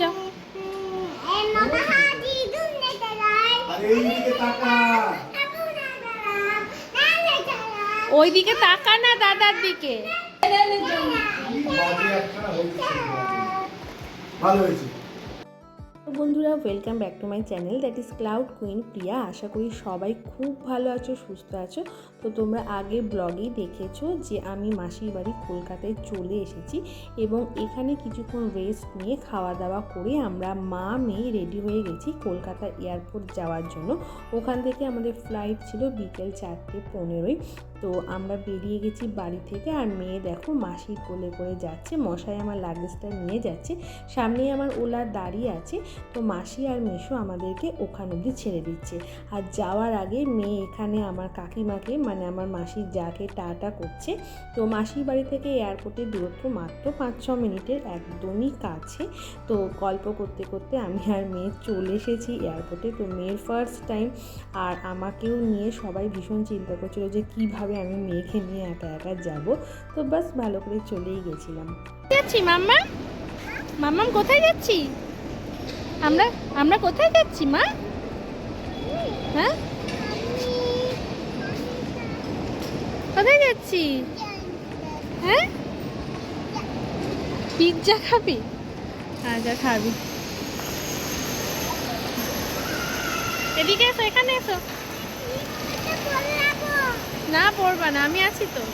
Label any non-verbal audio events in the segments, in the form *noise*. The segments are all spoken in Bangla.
যাও ওই দিকে তাকা না দাদার দিকে। ভালো হয়েছে। বন্ধুরা welcome back to my channel that is cloud queen Priya আশা করি সবাই খুব ভালো আছো, সুস্থ আছো। তো তোমরা আগে ব্লগেই দেখেছ যে আমি মাসির বাড়ি কলকাতায় চলে এসেছি এবং এখানে কিছুক্ষণ রেস্ট নিয়ে খাওয়া দাওয়া করে আমরা মা মেয়ে রেডি হয়ে গেছি কলকাতা এয়ারপোর্ট যাওয়ার জন্য। ওখান থেকে আমাদের ফ্লাইট ছিল বিকেল চারটে পনেরোই। তো আমরা বেরিয়ে গেছি বাড়ি থেকে আর মেয়ে দেখো মাসির কোলে করে যাচ্ছে, মশাই আমার লাগেজটা নিয়ে যাচ্ছে। সামনেই আমার ওলা দাঁড়িয়ে আছে। তো মাসি আর মেশো আমাদেরকে ওখান অবধি ছেড়ে দিচ্ছে। আর যাওয়ার আগে মেয়ে এখানে আমার কাকিমাকে মানে আমার মাসির যাকে টাটা করছে, তো মাসির বাড়ি থেকে এয়ারপোর্টের দূরত্ব মাত্র পাঁচ ছ মিনিটের একদমই কাছে। তো গল্প করতে করতে আমি আর মেয়ে চলে এসেছি এয়ারপোর্টে। তো মেয়ের ফার্স্ট টাইম আর আমাকেও নিয়ে সবাই ভীষণ চিন্তা করছিল যে কীভাবে আমি মেয়েকে নিয়ে একা একা যাব। তো বাস ভালো করে চলেই গেছিলাম। যাচ্ছি, মাম্মা? মাম্মাম, কোথায় যাচ্ছি? আমরা আমরা কোথায় যাচ্ছি, মা? হ্যাঁ? কোথায় যাচ্ছি? হ্যাঁ? পিৎজা খাবি? আচ্ছা খাবি। এদিকে এসো, এখানে এসো। না, পড়বা না, আমি আছি তো।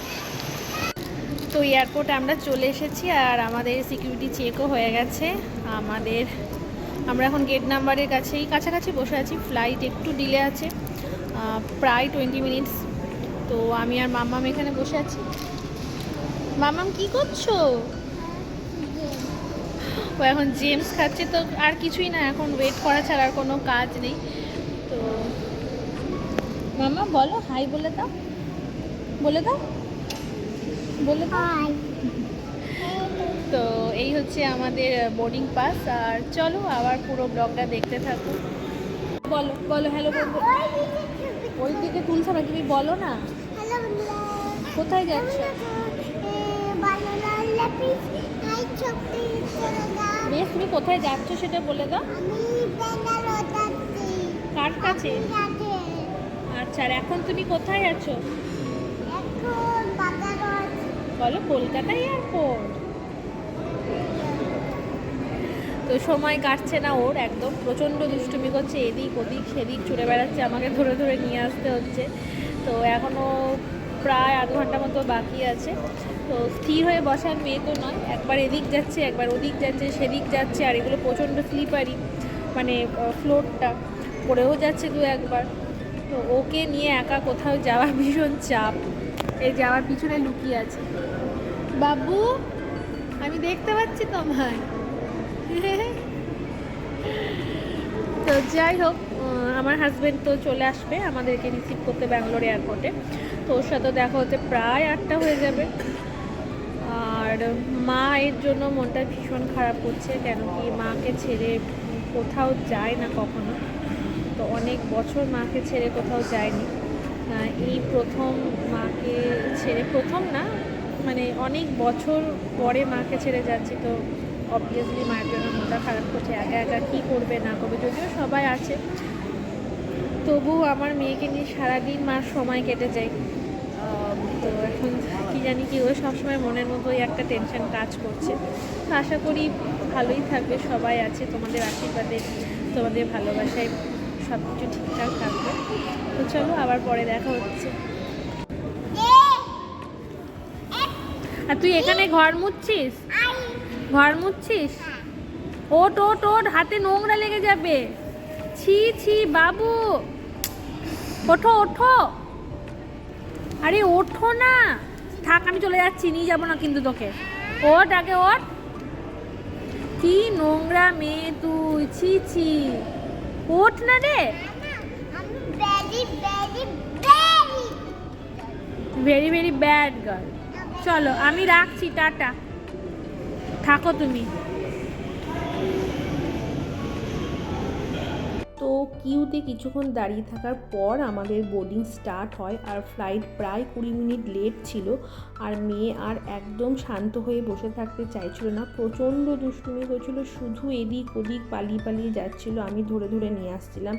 তো এয়ারপোর্টে আমরা চলে এসেছি আর আমাদের সিকিউরিটি চেকও হয়ে গেছে। আমাদের আমরা এখন গেট নাম্বারের কাছেই কাছাকাছি বসে আছি। ফ্লাইট একটু ডিলে আছে। প্রায় টোয়েন্টি মিনিটস তো আমি আর মাম্মাম এখানে বসে আছি। মাম্মাম, কি করছ? ও এখন জেমস খাচ্ছে তো আর কিছুই না, এখন ওয়েট করা ছাড়া আর কোনো কাজ নেই। তো মামা বলো হাই বলে দাও। বলে দাও। বলে দাও। হচ্ছে আমাদের বোর্ডিং পাস আর চলো আবার পুরো ব্লগটা দেখতে থাকো। বলো বলো হ্যালো ওই দিকে তুলছো না তুমি বলো না। কোথায় যাচ্ছ? বেশ তুমি কোথায় যাচ্ছ সেটা বলে দাও। কার কাছে? আচ্ছা আর এখন তুমি কোথায় আছো? বলো কলকাতা এয়ারপোর্ট তো সময় কাটছে না ওর, একদম প্রচণ্ড দুষ্টুমি করছে, এদিক ওদিক, সেদিক ছুটে বেড়াচ্ছে, আমাকে ধরে ধরে নিয়ে আসতে হচ্ছে। তো এখনও প্রায় আধ ঘণ্টা মতো বাকি আছে। তো স্থির হয়ে বসার মেয়ে তো নয়, একবার এদিক যাচ্ছে, একবার ওদিক যাচ্ছে, সেদিক যাচ্ছে, আর এগুলো প্রচণ্ড স্লিপারি মানে ফ্লোরটা পড়েও যাচ্ছে দু একবার। তো ওকে নিয়ে একা কোথাও যাওয়া ভীষণ চাপ। এই যাওয়ার পিছনে লুকিয়ে আছে। বাবু, আমি দেখতে পাচ্ছি তোমায়। তো যাই হোক আমার হাজব্যান্ড তো চলে আসবে আমাদেরকে রিসিভ করতে ব্যাঙ্গালোর এয়ারপোর্টে তো ওর সাথে দেখা হতে প্রায় আটটা হয়ে যাবে। আর মা এর জন্য মনটা ভীষণ খারাপ করছে, কেন কি মাকে ছেড়ে কোথাও যায় না কখনো। তো অনেক বছর মাকে ছেড়ে কোথাও যায়নি। এই প্রথম মাকে ছেড়ে, প্রথম না মানে অনেক বছর পরে মাকে ছেড়ে যাচ্ছি, তো অবভিয়াসলি মায়ের জন্য মনটা খারাপ করছে একা একা কী করবে না করবে যদিও সবাই আছে। তবুও আমার মেয়েকে নিয়ে সারাদিন মার সময় কেটে যায়। তো এখন কী জানি কি ও সবসময় মনের মতোই একটা টেনশন কাজ করছে। তো আশা করি ভালোই থাকবে সবাই আছে তোমাদের আশীর্বাদে তোমাদের ভালোবাসায় সব কিছু ঠিকঠাক থাকবে। তো চলো আবার পরে দেখা হচ্ছে। আর তুই এখানে ঘর মুচ্ছিস ঘর মুচ্ছিস ওট ওট ওট হাতে নোংরা লেগে যাবে। ছি ছি বাবু। ওঠো ওঠো। আরে ওঠো না। থাক আমি চলে যাচ্ছি নিয়ে যাব না কিন্তু তোকে। ওট আগে ওট কি নোংরা মেয়ে তুই ছি ছি। ওঠ না রে। ভেরি ভেরি ব্যাড গার্ল চলো আমি রাখছি টাটা। থাকো তুমি। তো কিউতে কিছুক্ষণ দাঁড়িয়ে থাকার পর আমাদের বোর্ডিং স্টার্ট হয় আর ফ্লাইট প্রায় কুড়ি মিনিট লেট ছিল আর মেয়ে আর একদম শান্ত হয়ে বসে থাকতে চাইছিল না। প্রচণ্ড দুষ্টুমি করছিল শুধু এদিক ওদিক পালিয়ে পালিয়ে যাচ্ছিল। আমি ধরে ধরে নিয়ে আসছিলাম।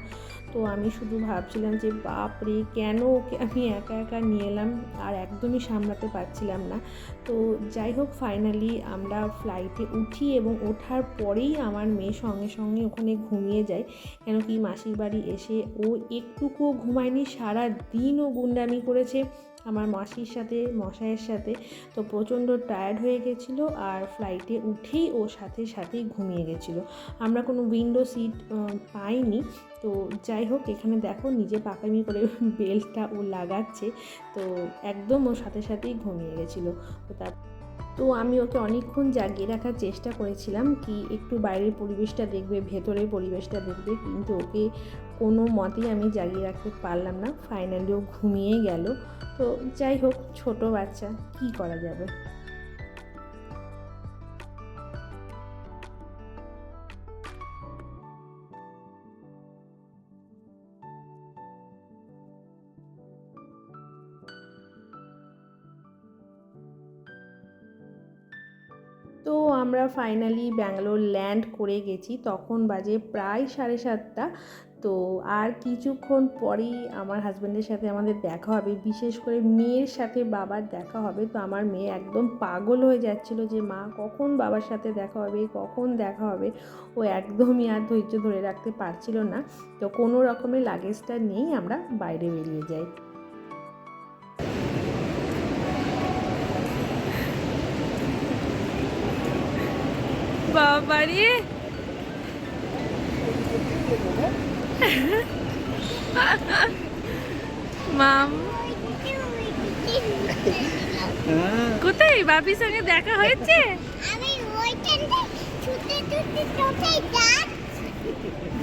তো আমি শুধু ভাবছিলাম যে, বাপ রে, কেন ওকে আমি একা একা নিয়ে এলাম? আর একদমই সামলাতে পারছিলাম না। তো যাই হোক ফাইনালি আমরা ফ্লাইটে উঠি এবং ওঠার পরেই আমার মেয়ে সঙ্গে সঙ্গে ওখানে ঘুমিয়ে যায়। কেন কি মাসির বাড়ি এসে ও একটুকুও ঘুমায়নি, সারা দিন ও গুন্ডামি করেছে আমার মাসির সাথে, মশাইয়ের সাথে। তো প্রচণ্ড টায়ার্ড হয়ে গেছিল আর ফ্লাইটে উঠেই ও সাথে সাথেই ঘুমিয়ে গেছিল। আমরা কোনো উইন্ডো সিট পাইনি। তো যাই হোক, এখানে দেখো নিজে পাকামি করে *laughs* বেল্টটা ও লাগাচ্ছে। তো একদম ওর সাথে সাথেই ঘুমিয়ে গেছিল। তো তার তো আমি ওকে অনেকক্ষণ জাগিয়ে রাখার চেষ্টা করেছিলাম কি একটু বাইরের পরিবেশটা দেখবে, ভেতরের পরিবেশটা দেখবে, কিন্তু ওকে কোনো মতেই আমি জাগিয়ে রাখতে পারলাম না। ফাইনালি ও ঘুমিয়ে গেল। তো যাই হোক, ছোট বাচ্চা, কি করা যাবে? আমরা ফাইনালি ব্যাঙ্গালোর ল্যান্ড করে গেছি, তখন বাজে প্রায় সাড়ে সাতটা। তো আর কিছুক্ষণ পরেই আমার হাজব্যান্ডের সাথে আমাদের দেখা হবে, বিশেষ করে মেয়ের সাথে বাবার দেখা হবে। তো আমার মেয়ে একদম পাগল হয়ে যাচ্ছিল যে, মা, কখন বাবার সাথে দেখা হবে? কখন দেখা হবে? ও একদমই আর ধৈর্য ধরে রাখতে পারছিল না। তো কোনো রকমের লাগেজটা নিয়েই আমরা বাইরে বেরিয়ে যাই। বাবারে। মাম। কোথায়? বাপির সঙ্গে দেখা হয়েছে?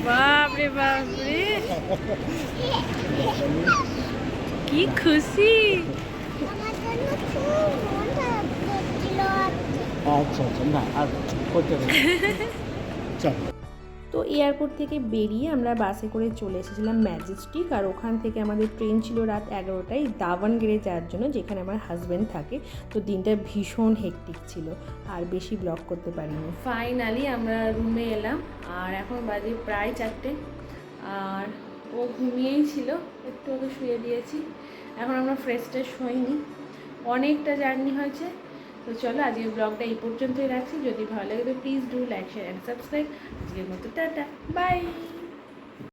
বাপরে বাপরে। কি খুশি আমার জন্য খুব মন খারাপ করছিল আচ্ছা আচ্ছা না আর করতে তো এয়ারপোর্ট থেকে বেরিয়ে আমরা বাসে করে চলে এসেছিলাম ম্যাজেস্টিক আর ওখান থেকে আমাদের ট্রেন ছিল রাত এগারোটায় দাভানগেড়ে যাওয়ার জন্য, যেখানে আমার হাজব্যান্ড থাকে। তো দিনটা ভীষণ হেকটিক ছিল, আর বেশি ব্লক করতে পারিনি। ফাইনালি আমরা রুমে এলাম, আর এখন বাজে প্রায় চারটে। আর ও ঘুমিয়েই ছিল, একটু ওকে শুয়ে দিয়েছি। এখন আমরা ফ্রেশ ট্রেশ হইনি। অনেকটা জার্নি হয়েছে তো চলো, আজকের ব্লগটা এই পর্যন্তই রাখছি। যদি ভালো লাগে তো please do like share and subscribe আজকের মতো, টাটা। বাই